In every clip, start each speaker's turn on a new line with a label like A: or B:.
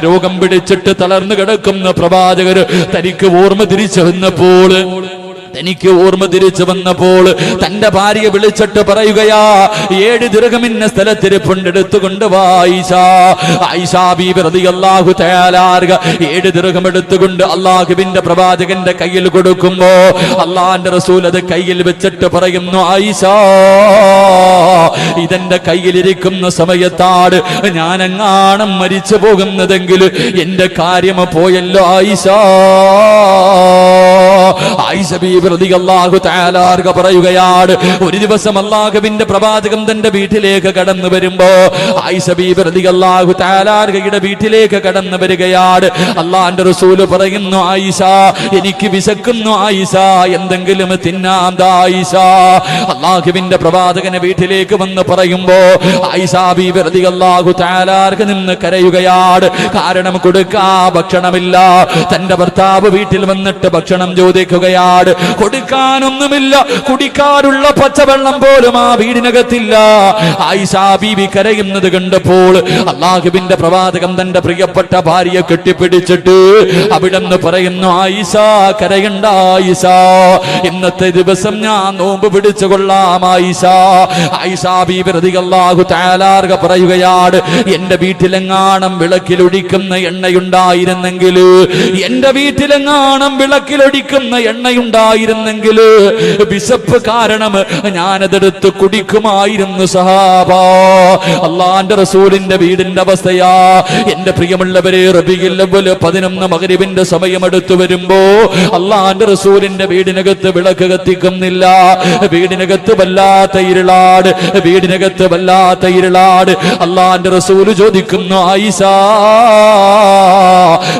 A: രോഗം പിടിച്ചിട്ട് തളർന്നു കിടക്കുന്ന പ്രവാചകർ തനിക്ക് ഓർമ്മ തിരിച്ചു വന്നപ്പോൾ തനിക്ക് ഓർമ്മ തിരിച്ചു വന്നപ്പോൾ തന്റെ ഭാര്യ വിളിച്ചിട്ട് പറയുകയാ ഏഴ് ദീർഘമിന്ന സ്ഥലത്തിന് പൊണ്ടെടുത്തുകൊണ്ട് വായിഷ അള്ളാഹു തയ്യാലാറുക ഏഴ് ദീർഘം എടുത്തുകൊണ്ട് അള്ളാഹുവിന്റെ പ്രവാചകന്റെ കയ്യിൽ കൊടുക്കുമ്പോ അള്ളാഹിന്റെ റസൂൽ അത് കയ്യിൽ വെച്ചിട്ട് പറയുന്നു ആയിഷ. ഇതെന്റെ കയ്യിലിരിക്കുന്ന സമയത്താണ് ഞാനെങ്ങാണം മരിച്ചു പോകുന്നതെങ്കിൽ എന്റെ കാര്യം പോയല്ലോ ആയിഷ പറയുകയാണ്. ഒരു ദിവസം അള്ളാഹുവിന്റെ പ്രവാചകം തന്റെ വീട്ടിലേക്ക് കടന്നു വരുമ്പോ തആല ആർകയുടെ വീട്ടിലേക്ക് കടന്നു വരികയാണ്. അള്ളാന്റെ റസൂൽ പറയുന്നു ആയിഷ എനിക്ക് വിശക്കുന്നു ആയിഷ എന്തെങ്കിലും തിന്നാം ആയിഷ. അള്ളാഹുവിന്റെ പ്രവാചകനെ വീട്ടിലേക്ക് വന്ന് പറയുമ്പോ ആയിഷ ബീബി തആല ആർക്ക് നിന്ന് കരയുകയാണ്. കാരണം കൊടുക്കാ ഭക്ഷണമില്ല. തന്റെ ഭർത്താവ് വീട്ടിൽ വന്നിട്ട് ഭക്ഷണം ചോദിക്കുകയാണ് കൊടുക്കാനൊന്നുമില്ല കുടിക്കാനുള്ള പച്ചവെള്ളം പോലും ആ വീടിനകത്തില്ല. ആയിഷാ ബീവി കരയുന്നത് കണ്ടപ്പോൾ അള്ളാഹുബിന്റെ പ്രവാചകം തന്റെ പ്രിയപ്പെട്ട ഭാര്യയെ കെട്ടിപ്പിടിച്ചിട്ട് അവിടെ നിന്ന് പറയുന്നു ആയിഷ കരയണ്ട ആയിഷ. ഇന്നത്തെ ദിവസം ഞാൻ നോമ്പ് പിടിച്ചു കൊള്ളാം ആയിഷ. ആയിഷ ബീബി റളിയല്ലാഹു താലാർഗ പറയുകയാണ് എന്റെ വീട്ടിലെങ്ങാണം വിളക്കിലൊഴിക്കുന്ന എണ്ണയുണ്ടായിരുന്നെങ്കിൽ എന്റെ വീട്ടിലെങ്ങാണം വിളക്കിലൊഴിക്കുന്ന എണ്ണയുണ്ടായിരുന്നെങ്കിൽ വിശപ്പ് കാരണം ഞാനതെടുത്ത് കുടിക്കുമായിരുന്നു സഹാബ. അള്ളാന്റെ റസൂലിന്റെ വീടിന്റെ അവസ്ഥയാ. എന്റെ പ്രിയമുള്ളവരെ റബിയില്ലവൽ പതിനൊന്ന് മകരിവിന്റെ സമയമെടുത്തു വരുമ്പോ അള്ളാന്റെ റസൂലിന്റെ വീടിനകത്ത് വിളക്ക് കത്തിക്കുന്നില്ല. വീടിനകത്ത് വല്ലാത്ത ഇരുളാട് വീടിനകത്ത് വല്ലാത്ത ഇരുളാട്. അള്ളാന്റെ റസൂൽ ചോദിക്കുന്നു ആയിഷ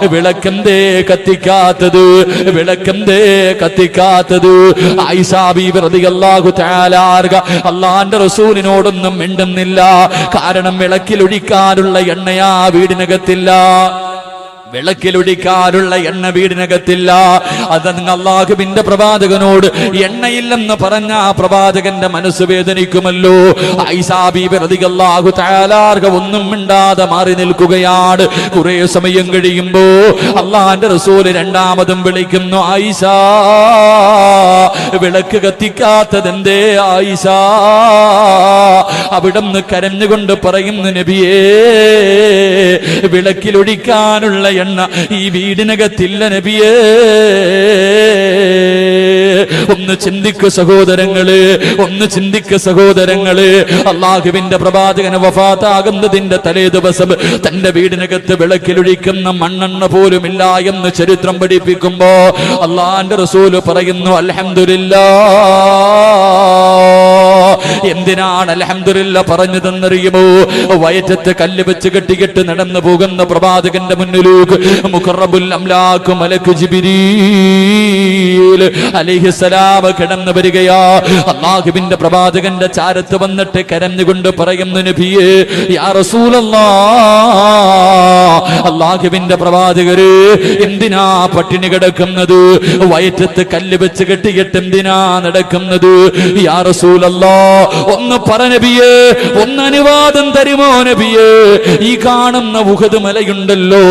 A: വിളക്കെന്തേ കത്തിക്കാത്തത്? വിളക്കെന്തേ കത്തിക്കാത്തത്. തആല ആർക അള്ളാന്റെ റസൂലിനോടൊന്നും മിണ്ടുന്നില്ല. കാരണം വിളക്കിലൊഴിക്കാനുള്ള എണ്ണയാ വീടിനകത്തില്ല. വിളക്കിലൊടിക്കാനുള്ള എണ്ണ വീടിനകത്തില്ല. അത് അള്ളാഹുവിന്റെ പ്രവാചകനോട് എണ്ണയില്ലെന്ന് പറഞ്ഞ ആ പ്രവാചകന്റെ മനസ്സ് വേദനിക്കുമല്ലോ. താലാർഗ ഒന്നും മിണ്ടാതെ മാറി നിൽക്കുകയാണ്. കുറെ സമയം കഴിയുമ്പോ അള്ളാന്റെ റസൂൽ രണ്ടാമതും വിളിക്കുന്നു ആയിഷ വിളക്ക് കത്തിക്കാത്തതെന്തേ ആയിഷ അവിടുന്ന് കരഞ്ഞുകൊണ്ട് പറയുന്നു നബിയേ വിളക്കിലൊടിക്കാനുള്ള എണ്ണ ഈ വീടിനകത്തില്ല നബിയേ. ഒന്ന് ചിന്തിക്കു സഹോദരങ്ങൾ ഒന്ന് ചിന്തിക്കു സഹോദരങ്ങൾ. അള്ളാഹുവിന്റെ പ്രവാചകന് വഫാത്താകുന്നതിന്റെ തലേ ദിവസം തന്റെ വീടിനകത്ത് വിളക്കിലൊഴിക്കുന്ന മണ്ണെണ്ണ പോലും ഇല്ല എന്ന് ചരിത്രം പഠിപ്പിക്കുമ്പോ അള്ളാന്റെ റസൂൽ പറയുന്നു അൽഹംദുലില്ലാ. എന്തിനാണ് അലഹമില്ല പറഞ്ഞതെന്നറിയുമോ? വയറ്റത്ത് കല്ല് വെച്ച് കെട്ടിക്കെട്ട് നടന്നു പോകുന്ന പ്രവാചകന്റെ മുന്നിലേക്ക് മുഖറബുൽ അംലാഖ് മലക്ക് ജിബിരീൽ അലിഹിസലാം കിടന്നു വരികയാ. അള്ളാഹുബിന്റെ പ്രവാചകന്റെ ചാരത്ത് വന്നിട്ട് കരഞ്ഞുകൊണ്ട് പറയുന്നു നബിയേ യാ റസൂലല്ലാ അള്ളാഹുബിന്റെ പ്രവാചകര് എന്തിനാ പട്ടിണി കിടക്കുന്നത്? വയറ്റത്ത് കല്ല് വെച്ച് കെട്ടിയിട്ട് എന്തിനാ നടക്കുന്നത്? യാ റസൂലല്ലാ ഒന്ന് പറ നബിയേ ഒന്ന് അനുവാദം തരുമോ നബിയേ? ഈ കാണുന്ന ഉഹദ് മലയുണ്ടല്ലോ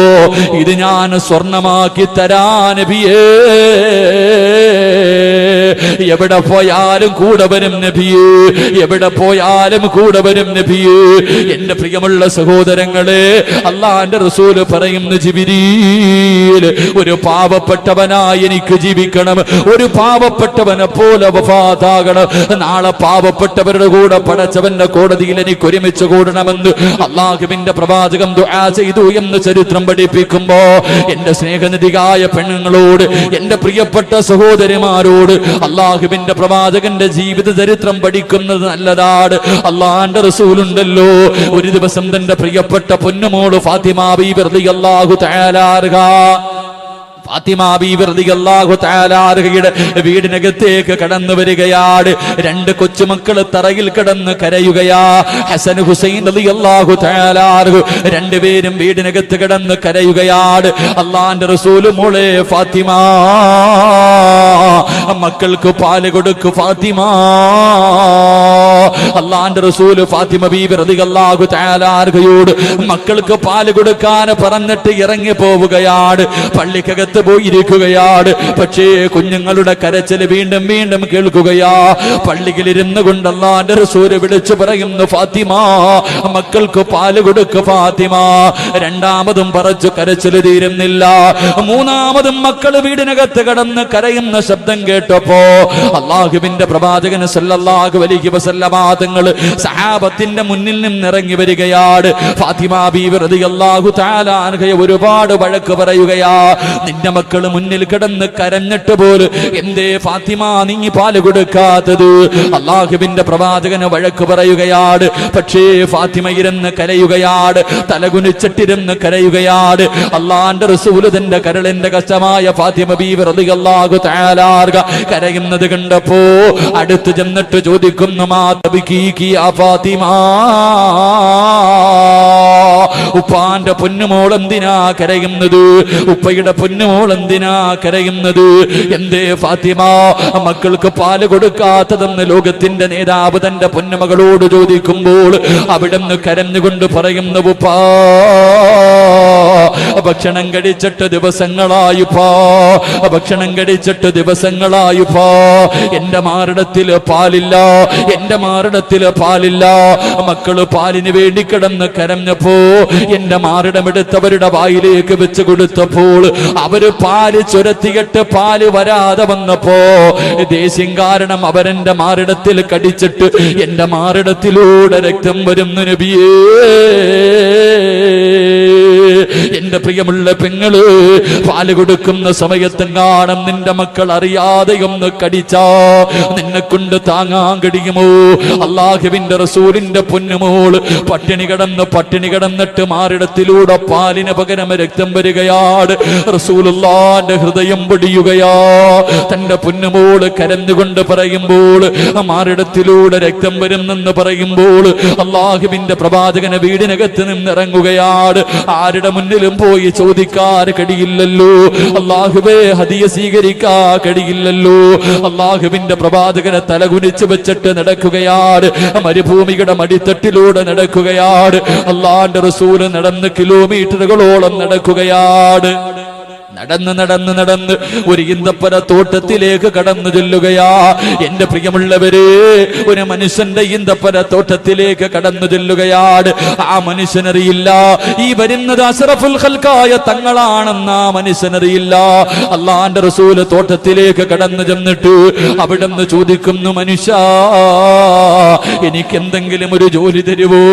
A: ഇത് ഞാൻ സ്വർണമാക്കി തരാ നബിയേ. എവിടെ പോയാലും കൂടെ വരും നബിയേ. എവിടെ പോയാലും കൂടെ വരും നബിയേ. എന്റെ പ്രിയമുള്ള സഹോദരങ്ങളെ അള്ളാന്റെ റസൂൽ പറയുന്നു ജിബിരീൽ ഒരു പാവപ്പെട്ടവനായി എനിക്ക് ജീവിക്കണം. ഒരു പാവപ്പെട്ടവനെ പോലെ വഫാതാകണം നാളെ പാവപ്പെട്ടവരുടെ കൂടെ പടച്ചവന്റെ കോടതിയിൽ എനിക്ക് ഒരുമിച്ച് കൂടണമെന്ന് അള്ളാഹുവിന്റെ പ്രവാചകം ദുആ ചെയ്തു എന്ന് ചരിത്രം പഠിപ്പിക്കുമ്പോ എന്റെ സ്നേഹനിധികായ പെണ്ണുങ്ങളോട് എന്റെ പ്രിയപ്പെട്ട സഹോദരിമാരോട് അള്ളാഹുവിന്റെ പ്രവാചകന്റെ ജീവിത ചരിത്രം പഠിക്കുന്നത് നല്ലതാണ്. അള്ളാഹാന്റെ റസൂലുണ്ടല്ലോ. ഒരു ദിവസം തന്റെ പ്രിയപ്പെട്ട പൊന്നുമോൾ ഫാത്തിമ ബീബി റളിയല്ലാഹു തആല അൻഹാ ഫാത്തിമ ബീവി തആല അൻഹയുടെ വീടിനകത്തേക്ക് കടന്നു വരികയാണ്. രണ്ട് കൊച്ചുമക്കൾ തറയിൽ കിടന്ന് കരയുകയാ. ഹസൻ ഹുസൈൻ റളിയല്ലാഹു തആല തയാലാർഹു രണ്ടുപേരും വീടിനകത്ത് കിടന്ന് കരയുകയാണ്. അള്ളാന്റെ റസൂൽ മോളെ ഫാത്തിമ മക്കൾക്ക് പാൽ കൊടുക്കു ഫാത്തിമ. അള്ളാന്റെ റസൂൽ ഫാത്തിമ ബീബി റളിയല്ലാഹു തആല അൻഹയോട് മക്കൾക്ക് പാൽ കൊടുക്കാൻ പറഞ്ഞിട്ട് ഇറങ്ങി പോവുകയാണ്. പള്ളിക്കകത്ത് പോയിരിക്കുകയാണ്. പക്ഷേ കുഞ്ഞുങ്ങളുടെ കരച്ചിൽ വീണ്ടും വീണ്ടും കേൾക്കുകയാ. പള്ളിയിൽ ഇരുന്ന് കൊണ്ട് അള്ളാന്റെ റസൂൽ വിളിച്ചു പറയുന്നു ഫാത്തിമ മക്കൾക്ക് പാൽ കൊടുക്ക് ഫാത്തിമ. രണ്ടാമതും പറച്ചു കരച്ചിൽ തീരുന്നില്ല. മൂന്നാമതും മക്കൾ വീടിനകത്ത് കടന്ന് കരയുന്ന ശബ്ദം കേട്ടപ്പോ അള്ളാഹുവിന്റെ പ്രവാചകന് സല്ലല്ലാഹു അലൈഹി വസല്ലമ തങ്ങൾ സഹാബത്തിന്റെ മുന്നിൽ നിന്ന് ഇറങ്ങി വരികയാണ്. ഫാത്തിമ ബീവി റളിയല്ലാഹു തആല ഒരുപാട് വഴക്ക് പറയുകയാ നിന്റെ മക്കൾ മുന്നിൽ കിടന്ന് കരഞ്ഞിട്ട് പോലും എന്തേ ഫാത്തിമ നീ പാൽ കൊടുക്കാത്തത്? അള്ളാഹുവിന്റെ പ്രവാചകന് വഴക്ക് പറയുകയാണ്. പക്ഷേ ഫാത്തിമ ഇരുന്ന് കരയുകയാണ് തലകുനിച്ചിട്ടിരുന്ന് കരയുകയാണ്. അള്ളാന്റെ റസൂൽ തന്റെ കരളിന്റെ കഷ്ടമായ ഫാത്തിമ ബീവർ തആല അൻഹ കരയുന്നത് കണ്ടപ്പോ അടുത്ത് ചെന്നിട്ട് ചോദിക്കുന്നു മാ തബിക്കീ ആ ഫാത്തിമ ഉപ്പാന്റെ പൊന്നുമോൾ എന്തിനാ കരയുന്നത്? ഉപ്പയുടെ പൊന്നുമോൾ എന്തിനാ കരയുന്നത്? എന്തേ ഫാത്തിമ മക്കൾക്ക് പാൽ കൊടുക്കാത്തതെന്ന് ലോകത്തിന്റെ നേതാവ് തന്റെ പൊന്നുമകളോട് ചോദിക്കുമ്പോൾ അവിടുന്ന് കരഞ്ഞുകൊണ്ട് പറയുന്നു ഉപ്പാ ഭക്ഷണം കഴിച്ചിട്ട് ദിവസങ്ങളായിപ്പോ ഭക്ഷണം കഴിച്ചിട്ട് ദിവസങ്ങളായിപ്പോ എന്റെ മാറിടത്തിൽ പാലില്ല എന്റെ മാറിടത്തിൽ പാലില്ല. മക്കൾ പാലിന് വേണ്ടി കിടന്ന് കരഞ്ഞപ്പോ എന്റെ മാറിടമെടുത്തവരുടെ വായിലേക്ക് വെച്ച് കൊടുത്തപ്പോൾ അവർ പാൽ ചുരത്തിയിട്ട് പാൽ വരാതെ വന്നപ്പോ ദേഷ്യം കാരണം അവരെന്റെ മാറിടത്തിൽ കടിച്ചിട്ട് എന്റെ മാറിടത്തിലൂടെ രക്തം വരുന്നു നബിയേ. എന്റെ പ്രിയമുള്ള പെങ്ങൾ പാൽ കൊടുക്കുന്ന സമയത്തും കാണും നിന്റെ മക്കൾ അറിയാതെ ഒന്ന് കടിച്ചാ. നിന്നെ കൊണ്ട് താങ്ങാൻ കഴിയുമോ? അള്ളാഹുവിന്റെ റസൂലിന്റെ പൊന്നുമോൾ പട്ടിണി കിടന്ന് പട്ടിണി കിടന്നിട്ട് മാറിടത്തിലൂടെ പാലിന് പകരം രക്തം വരികയാണ്. റസൂലുള്ളാന്റെ ഹൃദയം പൊടിയുകയാ. തന്റെ പൊന്നുമോൾ കരഞ്ഞുകൊണ്ട് പറയുമ്പോൾ മാറിടത്തിലൂടെ രക്തം വരുന്നെന്ന് പറയുമ്പോൾ അള്ളാഹുവിന്റെ പ്രവാചകനെ വീടിനകത്ത് നിന്നിറങ്ങുകയാണ് ആരുടെ മുന്നിലും പോയി ചോദിക്കാൻ കഴിയില്ലല്ലോ അള്ളാഹുബേ ഹദിയ സ്വീകരിക്കാ കഴിയില്ലല്ലോ അള്ളാഹുവിന്റെ പ്രവാചകനെ തലകുനിച്ച് വെച്ചിട്ട് നടക്കുകയാണ്. മരുഭൂമിയുടെ മടിത്തട്ടിലൂടെ നടക്കുകയാണ്. അള്ളാന്റെ റസൂൽ നടന്ന് കിലോമീറ്ററുകളോളം നടക്കുകയാണ്. നടന്ന് നടന്ന് നടന്ന് ഒരു ഇന്തപ്പന തോട്ടത്തിലേക്ക് കടന്നു ചെല്ലുകയാ. എന്റെ പ്രിയമുള്ളവര് ഒരു മനുഷ്യന്റെ ഇന്തപ്പന തോട്ടത്തിലേക്ക് കടന്നു ചെല്ലുകയാണ്. ആ മനുഷ്യനറിയില്ല ഈ വരുന്നത് അഷറഫുൽ ഹൽക്കായ തങ്ങളാണെന്ന് ആ മനുഷ്യനറിയില്ല. അള്ളാന്റെ റസൂൽ തോട്ടത്തിലേക്ക് കടന്നു ചെന്നിട്ട് അവിടെ നിന്ന് ചോദിക്കുന്നു മനുഷ്യ എനിക്ക് എന്തെങ്കിലും ഒരു ജോലി തരുവോ?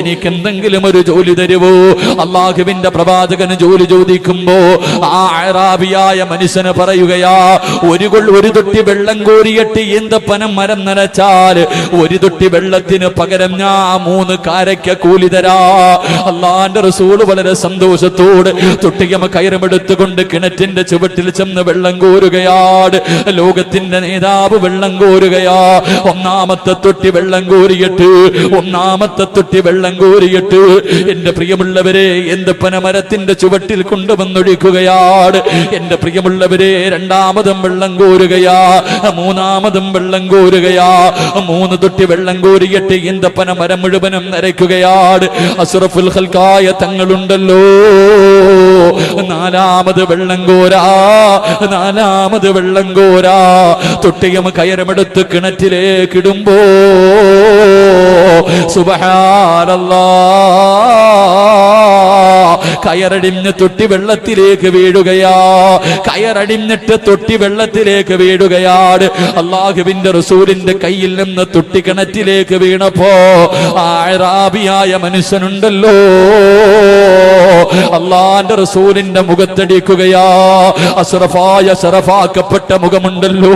A: എനിക്ക് എന്തെങ്കിലും ഒരു ജോലി തരുവോ? അള്ളാഹുവിന്റെ പ്രവാചകന് ജോലി ചോദിക്കുമ്പോ ആ അറാബിയായ മനുഷ്യന് പറയുകയാ ഒരു ഒരു തൊട്ടി വെള്ളം കോരിയിട്ട് ഈന്തപ്പനം മരം നനച്ചാൽ ഒരു തൊട്ടി വെള്ളത്തിന് പകരം ഞാൻ മൂന്ന് കാരയ്ക്ക കൂലി തരാ. അള്ളാന്റെ റസൂൾ വളരെ സന്തോഷത്തോട് തൊട്ടിയമ കയറുമെടുത്തുകൊണ്ട് കിണറ്റിന്റെ ചുവട്ടിൽ ചെന്ന് വെള്ളം കോരുകയാണ് ലോകത്തിന്റെ നേതാവ് വെള്ളം കോരുകയാ ഒന്നാമത്തെ തൊട്ടി വെള്ളം കോരിയിട്ട് ഒന്നാമത്തെ തൊട്ടി വെള്ളം കോരിയിട്ട് എന്റെ പ്രിയമുള്ളവരെ എന്ത് പനമരത്തിന്റെ ചുവട്ടിൽ കൊണ്ടുവന്നൊഴിക്കുകയാണ് എന്റെ പ്രിയമുള്ളവരെ രണ്ടാമതും വെള്ളം കോരുകയാ. മൂന്നാമതും വെള്ളം കോരുകയാ. മൂന്ന് തൊട്ടി വെള്ളം കോരിയിട്ട് ഈന്തപ്പന മരം മുഴുവനും നരയ്ക്കുകയാണ്. അസുറഫുൽ ഹൽക്കായ തങ്ങളുണ്ടല്ലോ. നാലാമത് വെള്ളം കോരാ. നാലാമത് വെള്ളം കോരാ. തൊട്ടിയും കയറമെടുത്ത് കിണറ്റിലേക്ക് ഇടുമ്പോ സുബഹാനല്ലാ. കയറടിഞ്ഞ് തൊട്ടി വെള്ളത്തിലേക്ക് വീഴുകയാ. കയറടിഞ്ഞിട്ട് തൊട്ടി വെള്ളത്തിലേക്ക് വീഴുകയാണ് അള്ളാഹുവിന്റെ റസൂലിന്റെ കയ്യിൽ നിന്ന് തൊട്ടി കിണറ്റിലേക്ക് വീണപ്പോ ആഴാബിയായ മനുഷ്യനുണ്ടല്ലോ. അള്ളാന്റെ റസൂലിന്റെ മുഖത്തടിക്കുകയാ. അസറഫായ സറഫാക്കപ്പെട്ട മുഖമുണ്ടല്ലോ.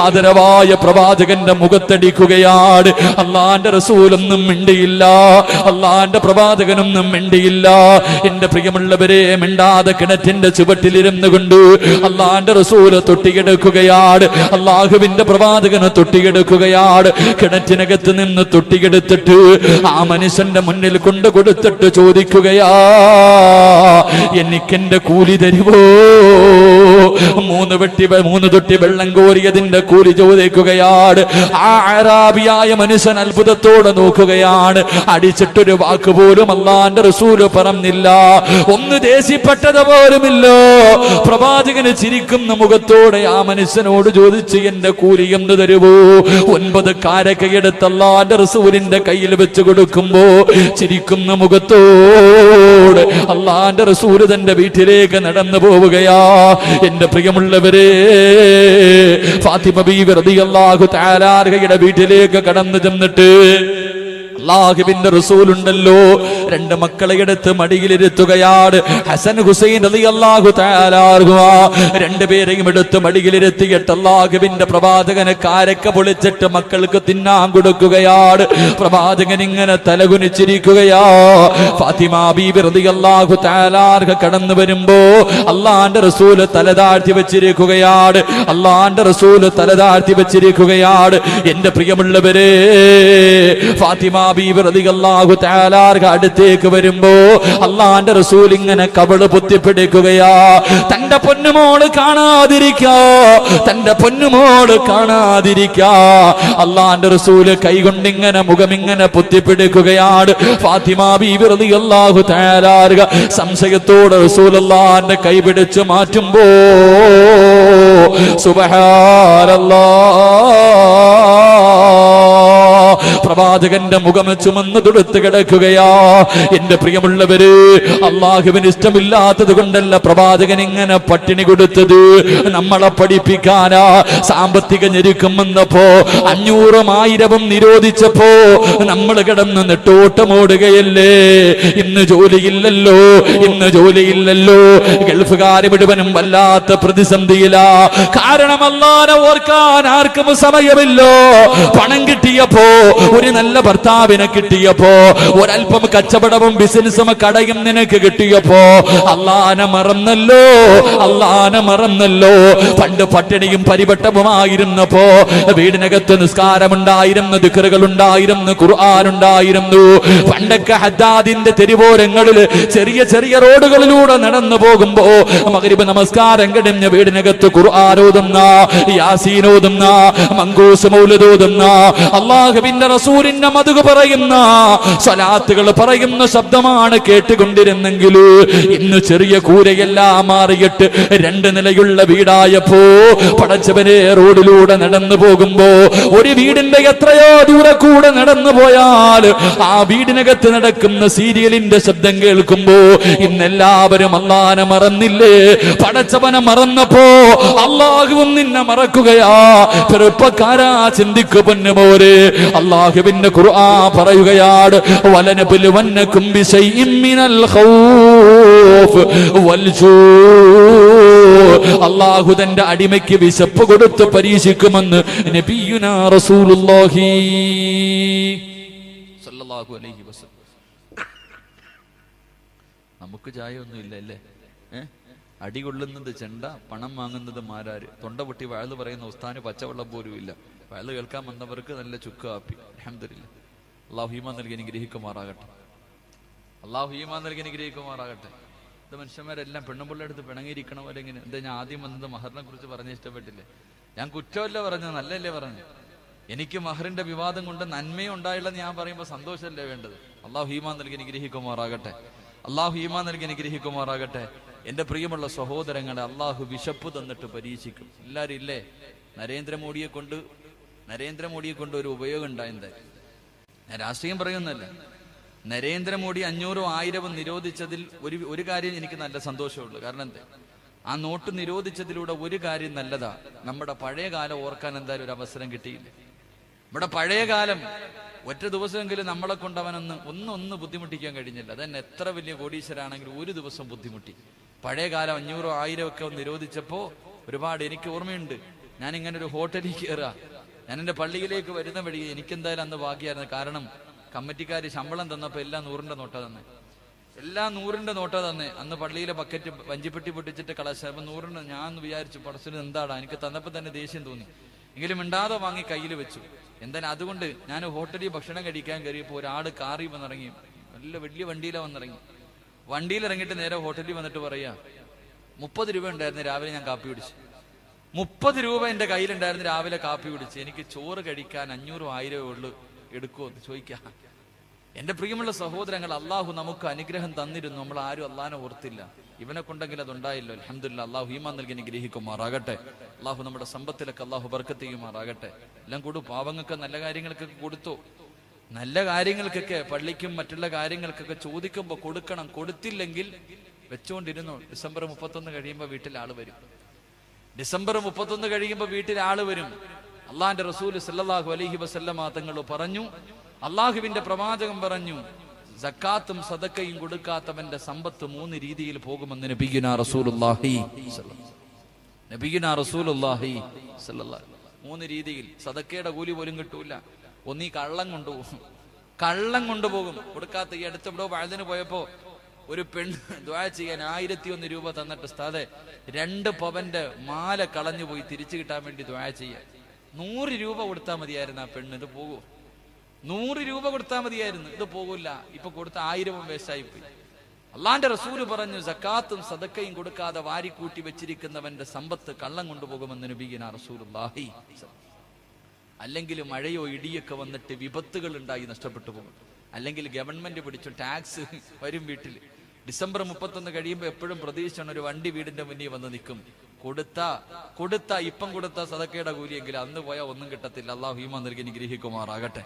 A: ആദരവായ പ്രവാചകന്റെ മുഖത്തടിക്കുകയാണ് അള്ളാന്റെ റസൂലൊന്നും മിണ്ടിയില്ല. അള്ളാന്റെ പ്രവാചകനൊന്നും മിണ്ടിയില്ല. എന്റെ പ്രിയമുള്ളവരെ മിണ്ടാതെ കിണറ്റിന്റെ ചുവട്ടിലിരുന്നു കൊണ്ട് അള്ളാന്റെ റസൂൽ തൊട്ടിയെടുക്കുകയാണ് അള്ളാഹുവിന്റെ പ്രവാചകന് തൊട്ടിയെടുക്കുകയാണ് കിണറ്റിനകത്ത് നിന്ന് തൊട്ടിയെടുത്തിട്ട് ആ മനുഷ്യന്റെ മുന്നിൽ കൊണ്ട് കൊടുത്തിട്ട് ചോദിക്കുകയാ എനിക്കെന്റെ കൂലി തരുവോ? മൂന്ന് വെട്ടി മൂന്ന് തൊട്ടി വെള്ളം കോരിയതിന്റെ കൂലി ചോദിക്കുകയാണ്. ആ അറാബിയായ മനുഷ്യൻ അത്ഭുതത്തോടെ നോക്കുകയാണ്. അടിച്ചിട്ടൊരു വാക്ക് പോലും അള്ളാന്റെ റസൂൽ പറഞ്ഞില്ല. ഒന്ന് ദേഷ്യപ്പെട്ടത് പോലുമില്ലോ പ്രവാചകന് ചിരിക്കുന്ന മുഖത്തോടെ ആ മനുഷ്യനോട് ചോദിച്ച് എന്റെ കൂലി എന്ന് തരുവോ? ഒൻപത് കാരക്കയെടുത്ത് അള്ളാന്റെ റസൂലിന്റെ കയ്യിൽ വെച്ച് കൊടുക്കുമ്പോ ചിരിക്കുന്ന മുഖത്തോട് അള്ളാന്റെ റസൂൽ തന്റെ വീട്ടിലേക്ക് നടന്നു പോവുകയാ. എന്റെ പ്രിയമുള്ളവരെ ഫാത്തിമ ബീവി റളിയല്ലാഹു താരാർഹയുടെ വീട്ടിലേക്ക് കടന്നു ചെന്നിട്ട് അള്ളാഹുവിന്റെ റസൂലുണ്ടല്ലോ. രണ്ട് മക്കളെ എടുത്ത് മടിയിലിരുത്തുകയാണ്. ഹസൻ ഹുസൈൻ അലി അള്ളാഹു തയ്യാറാകുക രണ്ടുപേരെയും എടുത്ത് മടിയിലിരുത്തിയിട്ട് അള്ളാഹുവിന്റെ പ്രവാചകനെ കാരക്ക പൊളിച്ചിട്ട് മക്കൾക്ക് തിന്നാൻ കൊടുക്കുകയാണ്. പ്രവാചകൻ ഇങ്ങനെ തലകുനിച്ചിരിക്കുകയാ. ഫാത്തിമ ബീബി റതി അള്ളാഹു തയ്യാറാർഹ കടന്നു വരുമ്പോ അള്ളാന്റെ റസൂൽ തലതാഴ്ത്തി വെച്ചിരിക്കുകയാണ്. അള്ളാന്റെ റസൂൽ തലതാഴ്ത്തി വെച്ചിരിക്കുകയാണ്. എന്റെ പ്രിയമുള്ളവരെ ഫാത്തിമ അടുത്തേക്ക് വരുമ്പോ അള്ളാന്റെ റസൂൽ ഇങ്ങനെ കവൾ പൊത്തിപ്പിടിക്കുകയാ. തന്റെ പൊന്നുമോൾ കാണാതിരിക്കോ. തന്റെ പൊന്നുമോൾ കാണാതിരിക്കാ. അള്ളാന്റെ റസൂൽ കൈകൊണ്ട് ഇങ്ങനെ മുഖം ഇങ്ങനെ പൊത്തിപ്പിടിക്കുകയാണ് ഫാത്തിമ സംശയത്തോടെ റസൂൽ അള്ളാന്റെ കൈ പിടിച്ച് മാറ്റുമ്പോ സുബഹാനല്ലാ. പ്രവാചകന്റെ മുഖം ചുമന്ന് തുടുത്ത് കിടക്കുകയാ. എന്റെ പ്രിയമുള്ളവര് അള്ളാഹുവിന് ഇഷ്ടമില്ലാത്തത് കൊണ്ടല്ല പ്രവാചകൻ ഇങ്ങനെ പട്ടിണി കൊടുത്തത്. നമ്മളെ പഠിപ്പിക്കാനാ സാമ്പത്തിക ഞെരുക്കം വന്നപ്പോ അഞ്ഞൂറും ആയിരവും നിരോധിച്ചപ്പോ നമ്മൾ കിടന്ന് നെട്ടോട്ടമോടുകയല്ലേ? ഇന്ന് ജോലിയില്ലല്ലോ ഇന്ന് ജോലിയില്ലല്ലോ. ഗൾഫുകാർ മുഴുവനും വല്ലാത്ത പ്രതിസന്ധിയിലാ. കാരണം അല്ലാതെ ഓർക്കാൻ ആർക്കും സമയമില്ലോ. പണം കിട്ടിയപ്പോ ഒരു നല്ല ഭർത്താവിനെ കിട്ടിയപ്പോ ഒരല്പം കച്ചവടവും ബിസിനസ്സും കടയും നിനക്ക് കിട്ടിയപ്പോ അള്ളാനെ മറന്നല്ലോ അള്ളാനെ മറന്നല്ലോ. പണ്ട് പട്ടിണിയും പരിവട്ടവുമായിരുന്നപ്പോ വീടിനകത്ത് നിസ്കാരമുണ്ടായിരുന്നു ദിക്കറുകൾ ഉണ്ടായിരുന്നു ഖുർആൻ ഉണ്ടായിരുന്നു പണ്ടൊക്കെ ഹദ്ദാദിന്റെ തെരുവോരങ്ങളിൽ ചെറിയ ചെറിയ റോഡുകളിലൂടെ നടന്നു പോകുമ്പോ മകരിബ് നമസ്കാരം കഴിഞ്ഞ വീടിനകത്ത് ഖുർആൻ ഓതുന്ന യാസീൻ ഓതുന്ന മങ്കൂസ് മൗലതോതുന്ന അള്ളാഹുവിന്റെ റസൂലിന്റെ മതുക പറയുന്ന സ്വലാത്തുകൾ പറയുന്ന ശബ്ദമാണ് കേട്ടുകൊണ്ടിരുന്നെങ്കിൽ ഇന്ന് ചെറിയ കൂരയെല്ലാം മാറിയിട്ട് രണ്ട് നിലയുള്ള വീടായപ്പോ പടച്ചവനെ റോഡിലൂടെ നടന്നു പോകുമ്പോ ഒരു വീടിന്റെ എത്രയോ ദൂരെ കൂടെ നടന്നു പോയാൽ ആ വീടിനകത്ത് നടക്കുന്ന സീരിയലിന്റെ ശബ്ദം കേൾക്കുമ്പോ ഇന്നെല്ലാവരും അള്ളാനെ മറന്നില്ലേ? പടച്ചവനെ മറന്നപ്പോ അള്ളാഹുവും നിന്നെ മറക്കുകയാ. ചെറുപ്പക്കാരാ ചിന്തിക്കു പൊന്നുമോരെ. അള്ളാഹുവിന്റെ ഖുർആ പറയുകയാണ് വലനബുലുവന്നകും ബിശൈഇൻ മിനൽ ഖൗഫ് വൽജൂ അള്ളാഹു തന്റെ അടിമയ്ക്ക് വിശപ്പ് കൊടുത്ത് പരീക്ഷിക്കുമെന്ന് നബിയുന റസൂലുള്ളാഹി സല്ലല്ലാഹു അലൈഹി വസല്ലം. നമുക്ക് ചായ ഒന്നും ഇല്ല അല്ലേ? അടി കൊള്ളുന്നത് ചെണ്ട പണം വാങ്ങുന്നത് മാരാര്? തൊണ്ട പൊട്ടി വാഴ്ന്നു പറയുന്ന ഉസ്താന് പച്ചവെള്ളം പോലും ഇല്ല വയൽ കേൾക്കാൻ വന്നവർക്ക് നല്ല ചുക്ക് കാപ്പി അഹമ്മദില്ല അള്ളാഹു ഹീമാൻ നൽകി അനുഗ്രഹിക്കുമാറാകട്ടെ. അള്ളാഹു ഹീമാൻ നൽകി അനുഗ്രഹിക്കുമാറാകട്ടെ. ഇത് മനുഷ്യന്മാരെല്ലാം പെണ്ണുമ്പിള്ള അടുത്ത് പിണങ്ങിയിരിക്കണം അല്ലെങ്കിൽ എന്താ ഞാൻ ആദ്യം വന്നത് മഹറിനെ കുറിച്ച് പറഞ്ഞ് ഇഷ്ടപ്പെട്ടില്ലേ? ഞാൻ കുറ്റമല്ല പറഞ്ഞത് നല്ലല്ലേ പറഞ്ഞു എനിക്ക് മഹറിന്റെ വിവാദം കൊണ്ട് നന്മയും ഉണ്ടായില്ലെന്ന് ഞാൻ പറയുമ്പോൾ സന്തോഷമല്ലേ വേണ്ടത്? അള്ളാഹു ഹീമാൻ നൽകി അനുഗ്രഹിക്കുമാറാകട്ടെ. അള്ളാഹു ഹീമാൻ നൽകി അനുഗ്രഹിക്കുമാറാകട്ടെ. എന്റെ പ്രിയമുള്ള സഹോദരങ്ങളെ അള്ളാഹു വിശപ്പ് തന്നിട്ട് പരീക്ഷിക്കും. എല്ലാവരും ഇല്ലേ? നരേന്ദ്രമോദിയെ കൊണ്ട് നരേന്ദ്രമോദിയെ കൊണ്ട് ഒരു ഉപയോഗം ഉണ്ടായത് രാഷ്ട്രീയം പറയുന്നല്ല നരേന്ദ്രമോദി അഞ്ഞൂറോ ആയിരവും നിരോധിച്ചതിൽ ഒരു ഒരു കാര്യം എനിക്ക് നല്ല സന്തോഷമുള്ളൂ. കാരണം എന്താ? ആ നോട്ട് നിരോധിച്ചതിലൂടെ ഒരു കാര്യം നല്ലതാ. നമ്മുടെ പഴയ കാലം ഓർക്കാൻ എന്തായാലും ഒരു അവസരം കിട്ടിയില്ല. നമ്മുടെ പഴയ കാലം ഒറ്റ ദിവസമെങ്കിലും നമ്മളെ കൊണ്ടവനൊന്ന് അവനൊന്ന് ഒന്ന് ബുദ്ധിമുട്ടിക്കാൻ കഴിഞ്ഞില്ല. അതന്നെ എത്ര വലിയ കോടീശ്വരാണെങ്കിലും ഒരു ദിവസം ബുദ്ധിമുട്ടി. പഴയ കാലം അഞ്ഞൂറോ ആയിരം ഒക്കെ നിരോധിച്ചപ്പോ ഒരുപാട് എനിക്ക് ഓർമ്മയുണ്ട്. ഞാൻ ഇങ്ങനെ ഒരു ഹോട്ടലിൽ കയറുക ഞാൻ എന്റെ പള്ളിയിലേക്ക് വരുന്ന വഴി എനിക്കെന്തായാലും അന്ന് ഭാഗ്യമായിരുന്നു കാരണം കമ്മിറ്റിക്കാർ ശമ്പളം തന്നപ്പോൾ എല്ലാം നൂറിന്റെ നോട്ട തന്നെ. എല്ലാ നൂറിന്റെ നോട്ട തന്നെ. അന്ന് പള്ളിയിലെ ബക്കറ്റ് വഞ്ചിപ്പെട്ടി പൊട്ടിച്ചിട്ട് കളശ അപ്പൊ നൂറിന് ഞാൻ വിചാരിച്ചു പടച്ചിന് എന്താടാ? എനിക്ക് തന്നപ്പോൾ തന്നെ ദേഷ്യം തോന്നി. എങ്കിലും മിണ്ടാതെ വാങ്ങി കയ്യിൽ വെച്ചു. എന്തായാലും അതുകൊണ്ട് ഞാൻ ഹോട്ടലിൽ ഭക്ഷണം കഴിക്കാൻ കയറിയപ്പോൾ ഒരാൾ കാറി വന്നിറങ്ങി. നല്ല വലിയ വണ്ടിയിലാണ് വന്നിറങ്ങി. വണ്ടിയിൽ ഇറങ്ങിയിട്ട് നേരെ ഹോട്ടലിൽ വന്നിട്ട് പറയാ മുപ്പത് രൂപ ഉണ്ടായിരുന്നു രാവിലെ ഞാൻ കാപ്പി കുടിച്ചു. മുപ്പത് രൂപ എന്റെ കയ്യിലുണ്ടായിരുന്നു രാവിലെ കാപ്പി കുടിച്ച്. എനിക്ക് ചോറ് കഴിക്കാൻ അഞ്ഞൂറും ആയിരമേ ഉള്ളൂ എടുക്കുമോ എന്ന് ചോദിക്കാം. എന്റെ പ്രിയമുള്ള സഹോദരങ്ങൾ അള്ളാഹു നമുക്ക് അനുഗ്രഹം തന്നിരുന്നു. നമ്മൾ ആരും അള്ളാഹിനെ ഓർത്തില്ല. ഇവനെ കൊണ്ടെങ്കിൽ അതുണ്ടായില്ലോ. അലഹമില്ല അള്ളാഹു ഈമാൻ നൽകി അനുഗ്രഹിക്കുമാറാകട്ടെ. അള്ളാഹു നമ്മുടെ സമ്പത്തിലൊക്കെ അള്ളാഹു ബർക്കത്ത് എല്ലാം കൊടു. പാവങ്ങൾക്ക് നല്ല കാര്യങ്ങൾക്കൊക്കെ കൊടുത്തു. നല്ല കാര്യങ്ങൾക്കൊക്കെ പള്ളിക്കും മറ്റുള്ള കാര്യങ്ങൾക്കൊക്കെ ചോദിക്കുമ്പോൾ കൊടുക്കണം. കൊടുത്തില്ലെങ്കിൽ വെച്ചുകൊണ്ടിരുന്നു ഡിസംബർ മുപ്പത്തൊന്ന് കഴിയുമ്പോൾ വീട്ടിൽ ആൾ വരും. ഡിസംബർ മുപ്പത്തൊന്ന് കഴിയുമ്പോൾ വീട്ടിൽ ആൾ വരും. അള്ളാന്റെ റസൂൽ സല്ലാഹു അലഹി വസല്ലമ തങ്ങൾ പറഞ്ഞു. അള്ളാഹുവിന്റെ പ്രവാചകം പറഞ്ഞു സക്കാത്തും സദക്കയും കൊടുക്കാത്തവന്റെ സമ്പത്ത് മൂന്ന് രീതിയിൽ പോകുമെന്ന് നബിഗുന സ്വല്ലല്ലാഹു നബിഗുന സ്വല്ലല്ലാഹു മൂന്ന് രീതിയിൽ. സദക്കയുടെ കൂലി പോലും കിട്ടൂല. ഒന്നീ കള്ളം കൊണ്ടുപോകും. കള്ളം കൊണ്ടുപോകും. കൊടുക്കാത്ത ഈ അടുത്തെവിടോ വഴുതിന് പോയപ്പോ ഒരു പെണ്ണ് ദ്വാ ചെയ്യാൻ ആയിരത്തി ഒന്ന് രൂപ തന്നിട്ട് സ്ഥാതെ രണ്ട് പവന്റെ മാല കളഞ്ഞു പോയി തിരിച്ചു കിട്ടാൻ വേണ്ടി ദ്വാ ചെയ്യാൻ നൂറ് രൂപ കൊടുത്താൽ മതിയായിരുന്നു ആ പെണ്ണ്. ഇത് പോകൂ. നൂറ് രൂപ കൊടുത്താൽ മതിയായിരുന്നു. ഇത് പോകില്ല. ഇപ്പൊ കൊടുത്ത ആയിരവും വേസ്റ്റായി പോയി. അള്ളാന്റെ റസൂൽ പറഞ്ഞു സക്കാത്തും സദക്കയും കൊടുക്കാതെ വാരിക്കൂട്ടി വെച്ചിരിക്കുന്നവന്റെ സമ്പത്ത് കള്ളം കൊണ്ടുപോകുമെന്ന് നബീന റസൂലുള്ളാഹി അല്ലെങ്കിൽ മഴയോ ഇടിയൊക്കെ വന്നിട്ട് വിപത്തുകൾ ഉണ്ടായി നഷ്ടപ്പെട്ടു പോകും. അല്ലെങ്കിൽ ഗവൺമെന്റ് പിടിച്ചു ടാക്സ് വരും വീട്ടിൽ ഡിസംബർ മുപ്പത്തൊന്ന് കഴിയുമ്പോൾ എപ്പോഴും പ്രതീക്ഷിച്ചാണ് ഒരു വണ്ടി വീടിന്റെ മുന്നിൽ വന്ന് നിൽക്കും. കൊടുത്ത കൊടുത്ത ഇപ്പം കൊടുത്ത സദക്കയുടെ കൂലിയെങ്കിൽ അന്ന് പോയാൽ ഒന്നും കിട്ടത്തില്ല. അള്ളാഹു ഹീമ നൽകി നിഗ്രഹിക്കുമാറാകട്ടെ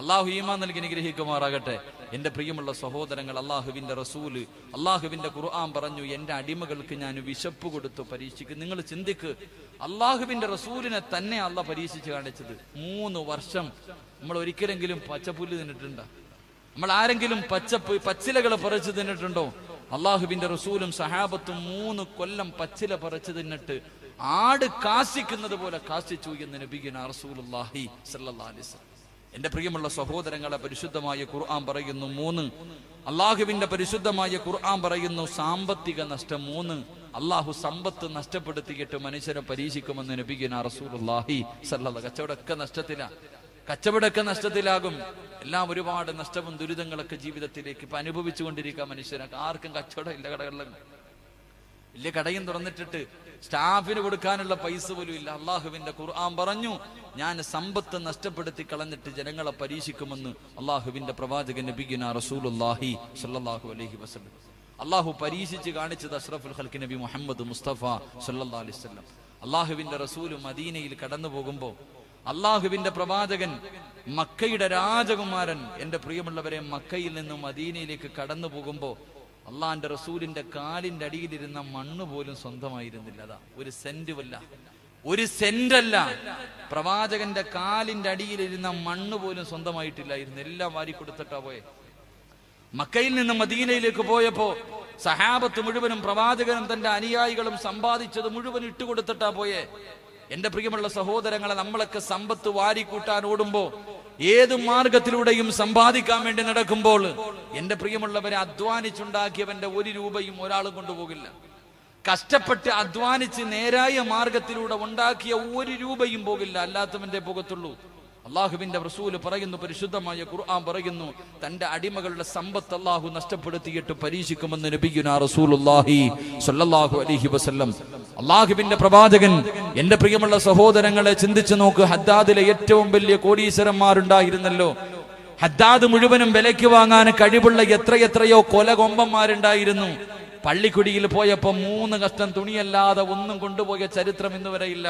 A: അള്ളാഹു ഈമാൻ നൽകി നിഗ്രഹിക്കുമാറാകട്ടെ എന്റെ പ്രിയമുള്ള സഹോദരങ്ങൾ അള്ളാഹുവിന്റെ റസൂൽ അള്ളാഹുവിന്റെ ഖുർആൻ പറഞ്ഞു എന്റെ അടിമകൾക്ക് ഞാൻ വിശപ്പ് കൊടുത്തു പരീക്ഷിക്കും. നിങ്ങൾ ചിന്തിക്ക് അള്ളാഹുവിന്റെ റസൂലിനെ തന്നെ അള്ളാഹ് പരീക്ഷിച്ച് കാണിച്ചത്. മൂന്ന് വർഷം നമ്മൾ ഒരിക്കലെങ്കിലും പച്ചപ്പുല്ല് തിന്നിട്ടുണ്ടോ? നമ്മൾ ആരെങ്കിലും പച്ചപ്പ് പച്ചിലകൾ പറിച്ചു തിന്നിട്ടുണ്ടോ? അള്ളാഹുബിന്റെ റസൂലും സഹാബത്തും മൂന്ന് കൊല്ലം പച്ചില പറിച്ചു തിന്നിട്ട് ആട് കാശിക്കുന്നത് പോലെ കാശിച്ചു എന്ന് നബിഗിന വസല്ലം. എന്റെ പ്രിയമുള്ള സഹോദരങ്ങളെ പരിശുദ്ധമായ ഖുർആൻ പറയുന്നു മൂന്ന്. അള്ളാഹുവിന്റെ പരിശുദ്ധമായ ഖുർആൻ പറയുന്നു സാമ്പത്തിക നഷ്ടം മൂന്ന്. അള്ളാഹു സമ്പത്ത് നഷ്ടപ്പെടുത്തിയിട്ട് മനുഷ്യരെ പരീക്ഷിക്കുമെന്ന് നബിഗിന റസൂലുള്ളാഹി സല്ലല്ലാഹു കച്ചവടമൊക്കെ നഷ്ടത്തിലാ. കച്ചവടമൊക്കെ നഷ്ടത്തിലാകും. എല്ലാം ഒരുപാട് നഷ്ടവും ദുരിതങ്ങളൊക്കെ ജീവിതത്തിലേക്ക് ഇപ്പൊ അനുഭവിച്ചു കൊണ്ടിരിക്കുക മനുഷ്യനൊക്കെ. ആർക്കും കച്ചവടം ഇല്ല കടകളിലും വലിയ കടയും തുറന്നിട്ടിട്ട് സ്റ്റാഫിന് കൊടുക്കാനുള്ള പൈസ പോലും ഇല്ല. അള്ളാഹുവിന്റെ ഖുർആൻ പറഞ്ഞു ഞാൻ സമ്പത്ത് നഷ്ടപ്പെടുത്തി കളഞ്ഞിട്ട് ജനങ്ങളെ പരീക്ഷിക്കുമെന്ന് അള്ളാഹുവിന്റെ പ്രവാചകൻ നബിഗുന റസൂലുല്ലാഹി സല്ലാഹു അലൈഹി വസല്ലം. അള്ളാഹു പരീക്ഷിച്ച് കാണിച്ചത് അഷ്റഫുൽ ഹൽക്ക് നബി മുഹമ്മദ് മുസ്തഫ സല്ലാ അലൈഹി വസല്ലം. അള്ളാഹുവിന്റെ റസൂൽ മദീനയിൽ കടന്നു പോകുമ്പോ അള്ളാഹുവിന്റെ പ്രവാചകൻ മക്കയുടെ രാജകുമാരൻ എന്റെ പ്രിയമുള്ളവരെ മക്കയിൽ നിന്നും മദീനയിലേക്ക് കടന്നു പോകുമ്പോ അള്ളാന്റെ റസൂലിന്റെ കാലിന്റെ അടിയിലിരുന്ന മണ്ണ് പോലും സ്വന്തമായിരുന്നില്ല. അതാ ഒരു സെന്റുമല്ല. ഒരു സെന്റല്ല. പ്രവാചകന്റെ കാലിന്റെ അടിയിലിരുന്ന മണ്ണ് പോലും സ്വന്തമായിട്ടില്ലായിരുന്നു. എല്ലാം വാരി കൊടുത്തിട്ടാ പോയെ. മക്കയിൽ നിന്ന് മദീനയിലേക്ക് പോയപ്പോ സഹാബത്ത് മുഴുവനും പ്രവാചകനും തന്റെ അനുയായികളും സമ്പാദിച്ചത് മുഴുവൻ ഇട്ടുകൊടുത്തിട്ടാ പോയെ. എന്റെ പ്രിയമുള്ള സഹോദരങ്ങളെ നമ്മളൊക്കെ സമ്പത്ത് വാരിക്കൂട്ടാൻ ഓടുമ്പോ ഏത് മാർഗത്തിലൂടെയും സമ്പാദിക്കാൻ വേണ്ടി നടക്കുമ്പോൾ എന്റെ പ്രിയമുള്ളവരെ അധ്വാനിച്ചുണ്ടാക്കിയവന്റെ ഒരു രൂപയും ഒരാൾ കൊണ്ടുപോകില്ല. കഷ്ടപ്പെട്ട് അധ്വാനിച്ച് നേരായ മാർഗത്തിലൂടെ ഉണ്ടാക്കിയ ഒരു രൂപയും പോകില്ല. അല്ലാത്തവന്റെ പോകത്തുള്ളൂ. അള്ളാഹുവിന്റെ റസൂൽ പറയുന്നു പരിശുദ്ധമായ ഖുർആൻ പറയുന്നു തന്റെ അടിമകളുടെ സമ്പത്ത് അള്ളാഹു നഷ്ടപ്പെടുത്തിയിട്ട് പരീക്ഷിക്കുമെന്ന് നബിയുന റസൂലുള്ളാഹി സ്വല്ലല്ലാഹു അലൈഹി വസല്ലം. അള്ളാഹുവിന്റെ പ്രവാചകൻ എന്റെ പ്രിയമുള്ള സഹോദരങ്ങളെ ചിന്തിച്ചു നോക്ക് ഹദ്ദാദിലെ ഏറ്റവും വലിയ കോടീശ്വരന്മാരുണ്ടായിരുന്നല്ലോ. ഹദ്ദാദ് മുഴുവനും വിലയ്ക്ക് വാങ്ങാൻ കഴിവുള്ള എത്രയെത്രയോ കൊലകൊമ്പന്മാരുണ്ടായിരുന്നു. പള്ളിക്കുടിയിൽ പോയപ്പോ മൂന്ന് കഷ്ടം തുണിയല്ലാതെ ഒന്നും കൊണ്ടുപോയ ചരിത്രം ഇന്നുവരെയില്ല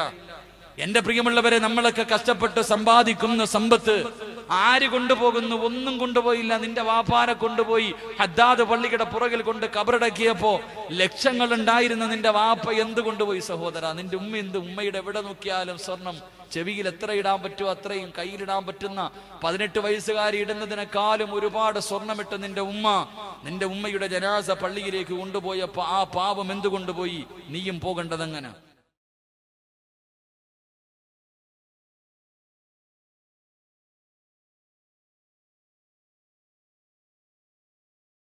A: എന്റെ പ്രിയമുള്ളവരെ നമ്മളൊക്കെ കഷ്ടപ്പെട്ട് സമ്പാദിക്കുന്ന സമ്പത്ത് ആര് കൊണ്ടുപോകുന്നു ഒന്നും കൊണ്ടുപോയില്ല. നിന്റെ വാപ്പാരെ കൊണ്ടുപോയി ഹദ്ദാദ് പള്ളിയുടെ പുറകിൽ കൊണ്ട് കബറടക്കിയപ്പോ ലക്ഷങ്ങൾ ഉണ്ടായിരുന്ന നിന്റെ വാപ്പ. എന്ത് കൊണ്ടുപോയി സഹോദര? നിന്റെ ഉമ്മ എന്ത്? ഉമ്മയുടെ എവിടെ നോക്കിയാലും സ്വർണം ചെവിയിൽ എത്ര ഇടാൻ പറ്റുമോ അത്രയും കയ്യിലിടാൻ പറ്റുന്ന പതിനെട്ട് വയസ്സുകാരി ഇടുന്നതിനെക്കാളും ഒരുപാട് സ്വർണമിട്ട് നിന്റെ ഉമ്മ. നിന്റെ ഉമ്മയുടെ ജനാസ പള്ളിയിലേക്ക് കൊണ്ടുപോയപ്പോ ആ പാപം എന്ത് കൊണ്ടുപോയി നീയും പോകേണ്ടതെങ്ങനെ?